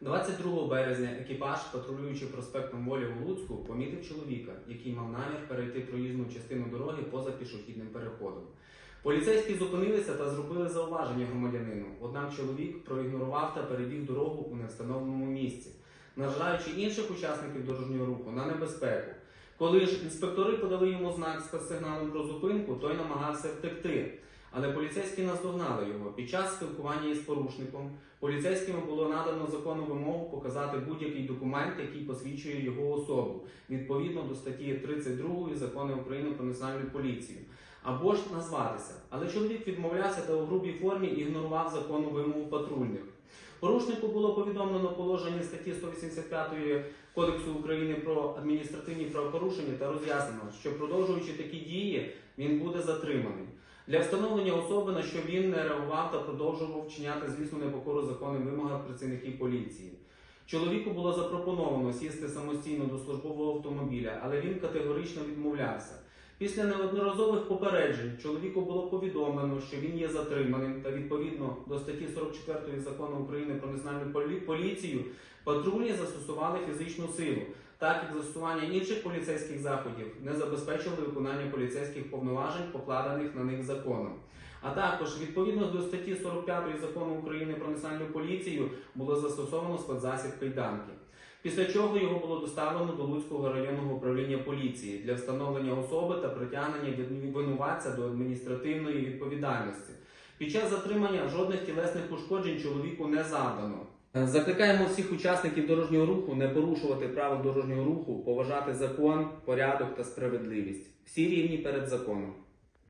22 березня екіпаж, патрулюючи проспектом Волі у Луцьку, помітив чоловіка, який мав намір перейти проїзну частину дороги поза пішохідним переходом. Поліцейські зупинилися та зробили зауваження громадянину. Однак чоловік проігнорував та перебіг дорогу у невстановленому місці, наражаючи інших учасників дорожнього руху на небезпеку. Коли ж інспектори подали йому знак з сигналом про зупинку, той намагався втекти. Але поліцейські наздогнали його. Під час спілкування із порушником поліцейськими було надано законну вимогу показати будь-який документ, який посвідчує його особу, відповідно до статті 32 закону України про національну поліцію, або ж назватися. Але чоловік відмовлявся та у грубій формі ігнорував законну вимогу патрульних. Порушнику було повідомлено положення статті 185 Кодексу України про адміністративні правопорушення та роз'яснено, що продовжуючи такі дії, він буде затриманий. Для встановлення особи, на що він не реагував та продовжував вчиняти злісну непокору законним вимогам працівників поліції. Чоловіку було запропоновано сісти самостійно до службового автомобіля, але він категорично відмовлявся. Після неодноразових попереджень чоловіку було повідомлено, що він є затриманим, та відповідно до статті 44 закону України про національну полі- поліцію патрульні застосували фізичну силу, так як застосування інших поліцейських заходів не забезпечили виконання поліцейських повноважень, покладених на них законом. А також відповідно до статті 45 закону України про національну поліцію було застосовано спецзасіб кайданки. Після чого його було доставлено до Луцького районного управління поліції для встановлення особи та притягнення винуватця до адміністративної відповідальності. Під час затримання жодних тілесних ушкоджень чоловіку не завдано. Закликаємо всіх учасників дорожнього руху не порушувати правил дорожнього руху, поважати закон, порядок та справедливість. Всі рівні перед законом.